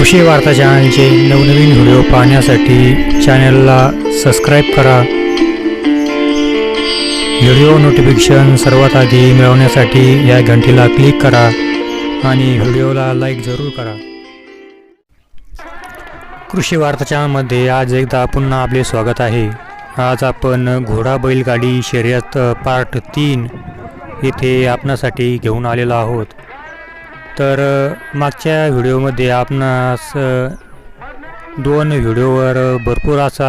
कृषी वार्ता चॅनलचे नवनवीन व्हिडिओ पाहण्यासाठी चॅनलला सबस्क्राईब करा. व्हिडिओ नोटिफिकेशन सर्वात आधी मिळवण्यासाठी या घंटीला क्लिक करा आणि व्हिडिओला लाईक जरूर करा. कृषी वार्ता चॅनलमध्ये आज एकदा पुन्हा आपले स्वागत आहे. आज आपण घोडा बैलगाडी शर्यत पार्ट तीन येथे आपणासाठी घेऊन आलेलो आहोत. तर मागच्या व्हिडिओमध्ये आपणास दोन व्हिडिओवर भरपूर असा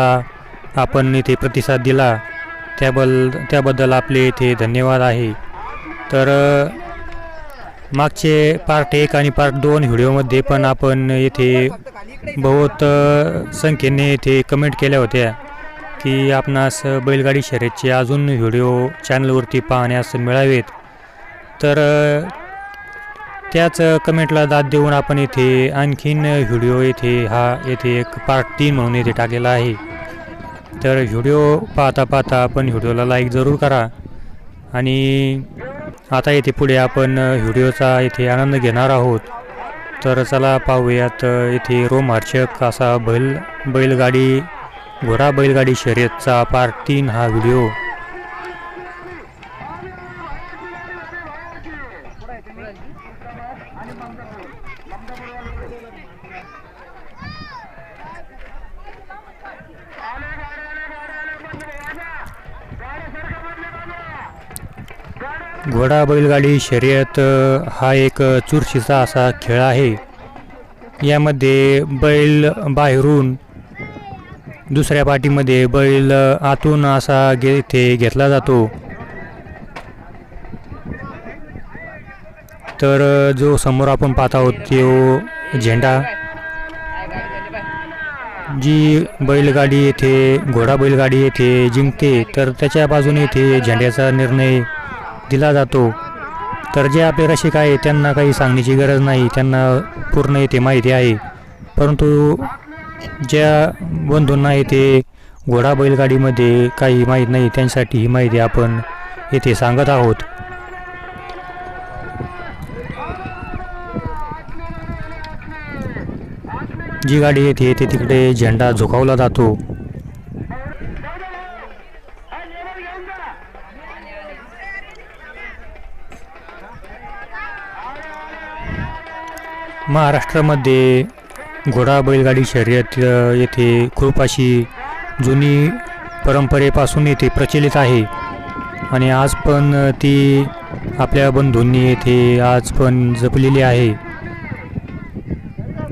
आपण इथे प्रतिसाद दिला. त्याबल त्याबद्दल आपले इथे धन्यवाद आहे. तर मागचे पार्ट एक आणि पार्ट दोन व्हिडिओमध्ये पण आपण येथे बहुत संख्येने येथे कमेंट केल्या होत्या की आपणास बैलगाडी शर्यतचे अजून व्हिडिओ चॅनलवरती पाहण्यास मिळावेत. तर त्याच कमेंटला दाद देऊन आपण येथे आणखीन व्हिडिओ येथे हा येथे एक पार्ट तीन म्हणून येथे टाकलेला आहे. तर व्हिडिओ पाहता पाहता आपण व्हिडिओला लाईक जरूर करा. आणि आता येथे पुढे आपण व्हिडिओचा येथे आनंद घेणार आहोत. तर चला पाहूयात येथे रोमहर्षक असा बैल बैलगाडी घोडा बैलगाडी शर्यतचा पार्ट तीन हा व्हिडिओ. घोडा बैलगाडी शर्यत हा एक चुरशीचा असा खेळ आहे. यामध्ये बैल बाहेरून दुसऱ्या पाठीमध्ये बैल आतून असा गे इथे घेतला जातो. तर जो समोर आपण पाहत आहोत तो झेंडा. जी बैलगाडी येथे घोडा बैलगाडी येथे जिंकते तर त्याच्या बाजूने येथे झेंड्याचा निर्णय दिला जातो. तर जे आपले रसिक आहे त्यांना काही सांगण्याची गरज नाही त्यांना पूर्ण येथे माहिती आहे. परंतु ज्या बंधूंना येथे घोडा बैलगाडीमध्ये काही माहीत नाही त्यांच्यासाठी ही माहिती आपण येथे सांगत आहोत. जी गाडी येते येते तिकडे झेंडा झुकावला जातो. महाराष्ट्रामध्ये घोडा बैलगाडी शर्यत येथे खूप अशी जुनी परंपरेपासून येथे प्रचलित आहे. आणि आज पण ती आपल्या बंधूंनी येथे आज पण जपलेली आहे.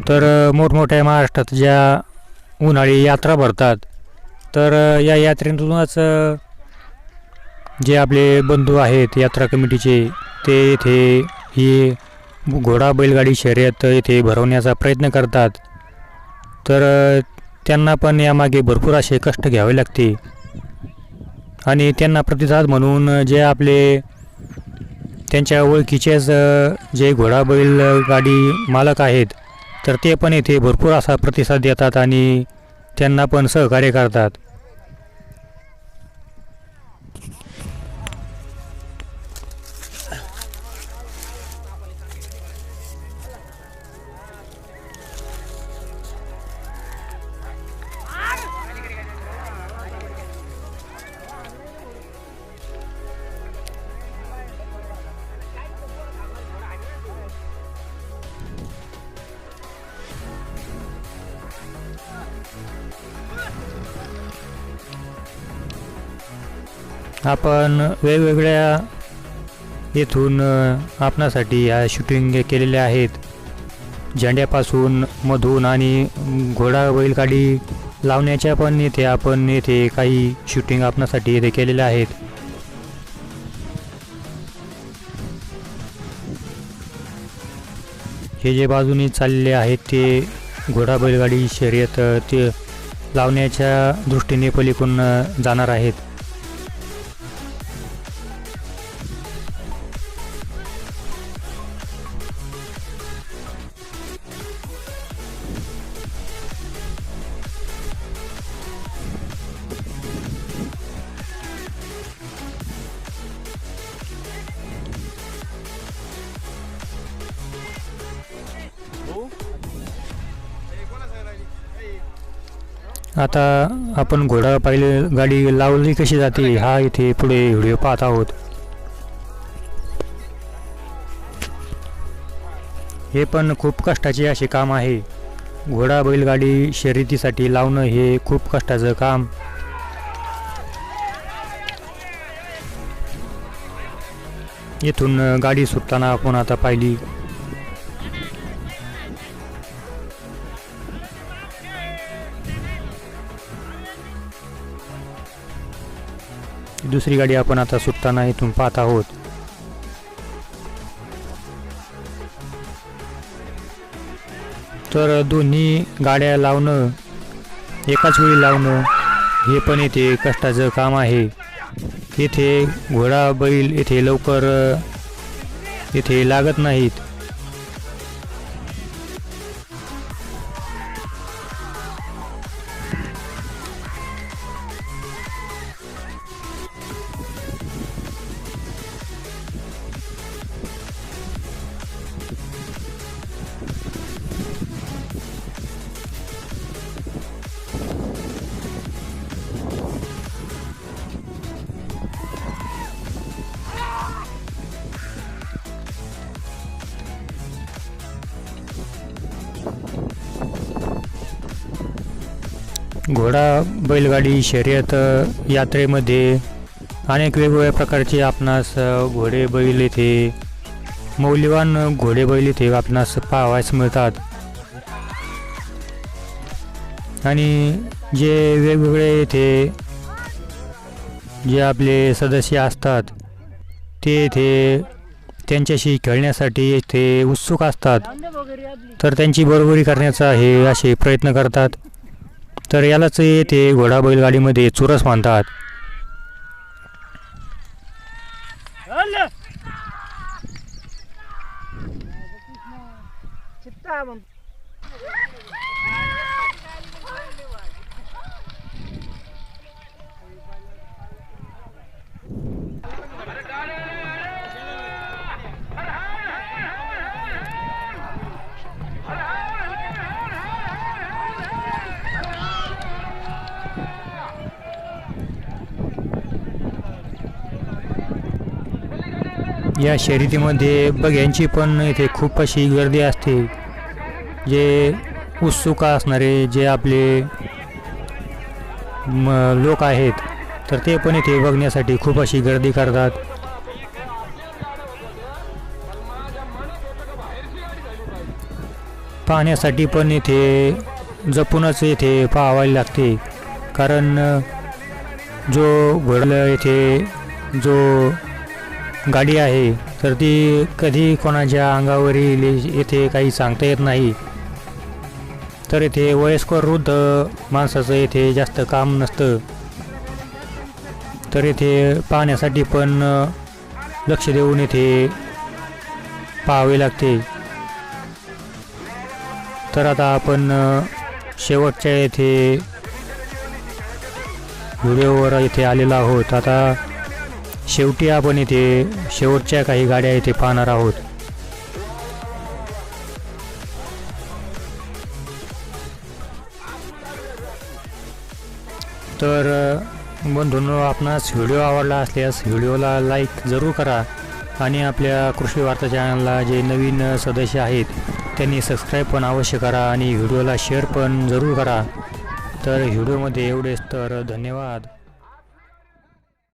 तर मोठमोठ्या महाराष्ट्रात ज्या उन्हाळी यात्रा भरतात तर या यात्रेतूनच जे आपले बंधू आहेत यात्रा कमिटीचे ते येथे ही घोडा बैलगाडी शर्यत येथे भरवण्याचा प्रयत्न करतात. तर त्यांना पण यामागे भरपूर असे कष्ट घ्यावे लागते. आणि त्यांना प्रतिसाद म्हणून जे आपले त्यांच्या ओळखीचेच जे घोडा बैलगाडी मालक आहेत तर ते पण येथे भरपूर असा प्रतिसाद देतात आणि त्यांना पण सहकार्य करतात. आपण वेगवेगळ्या येथून आपणासाठी ह्या शूटिंग केलेल्या आहेत. झेंड्यापासून मधून आणि घोडा बैलगाडी लावण्याच्या पण येथे आपण येथे काही शूटिंग आपणासाठी येथे केलेल्या आहेत. हे जे बाजूने चाललेले आहेत ते घोडा बैलगाडी शर्यत ते लावण्याच्या दृष्टीने पलीकडून जाणार आहेत. आता आपण घोडा पाहिले गाडी लावली कशी जाते? हा इथे पुढे व्हिडिओ पाहत आहोत. हे पण खूप कष्टाचे असे काम आहे. घोडा बैलगाडी शर्यतीसाठी लावणं हे खूप कष्टाचं काम. इथून गाडी सुटताना आपण आता पाहिली. दुसरी गाडी आपण आता सुटताना इथून पाहत आहोत. तर दोन्ही गाड्या लावणं एकाच वेळी लावणं हे पण इथे कष्टाचं काम आहे. येथे घोडा बैल येथे लवकर येथे लागत नाहीत. घोडा बैलगाडी शर्यत यात्रेमध्ये अनेक वेगवेगळ्या प्रकारचे आपणास घोडे बैल येथे मौल्यवान घोडे बैल येथे आपणास पाहावयास मिळतात. आणि जे वेगवेगळे येथे जे आपले सदस्य असतात ते येथे त्यांच्याशी खेळण्यासाठी येथे उत्सुक असतात. तर त्यांची बरोबरी करण्याचा हे असे प्रयत्न करतात. तर यालाच येथे घोडा बैलगाडीमध्ये चुरस मानतात. या शर्यतीमध्ये बघ्यांची पण इथे खूप अशी गर्दी असते. जे उत्सुक असणारे जे आपले म लोक आहेत तर ते पण इथे बघण्यासाठी खूप अशी गर्दी करतात. पाहण्यासाठी पण इथे जपूनच इथे पाहावायला लागते. कारण जो घोडा येथे जो गाडी आहे तर ती कधी कोणाच्या अंगावर येईल येथे काही सांगता येत नाही. तर इथे वयस्कर वृद्ध माणसाचं येथे जास्त काम नसतं. तर इथे पाहण्यासाठी पण लक्ष देऊन येथे पाहावे लागते. तर आता आपण शेवटच्या येथे व्हिडिओवर इथे आलेलो आहोत. आता शेवटी आपण इथे शेवटच्या काही गाड्या इथे पाहणार आहोत. तर बंधूंनो आपणास व्हिडिओ आवडला असल्यास व्हिडिओला लाईक जरूर करा आणि आपल्या कृषी वार्ता चॅनलला जे नवीन सदस्य आहेत त्यांनी सबस्क्राईब पण अवश्य करा आणि व्हिडिओला शेअर पण जरूर करा. तर व्हिडिओमध्ये एवढेच तर धन्यवाद.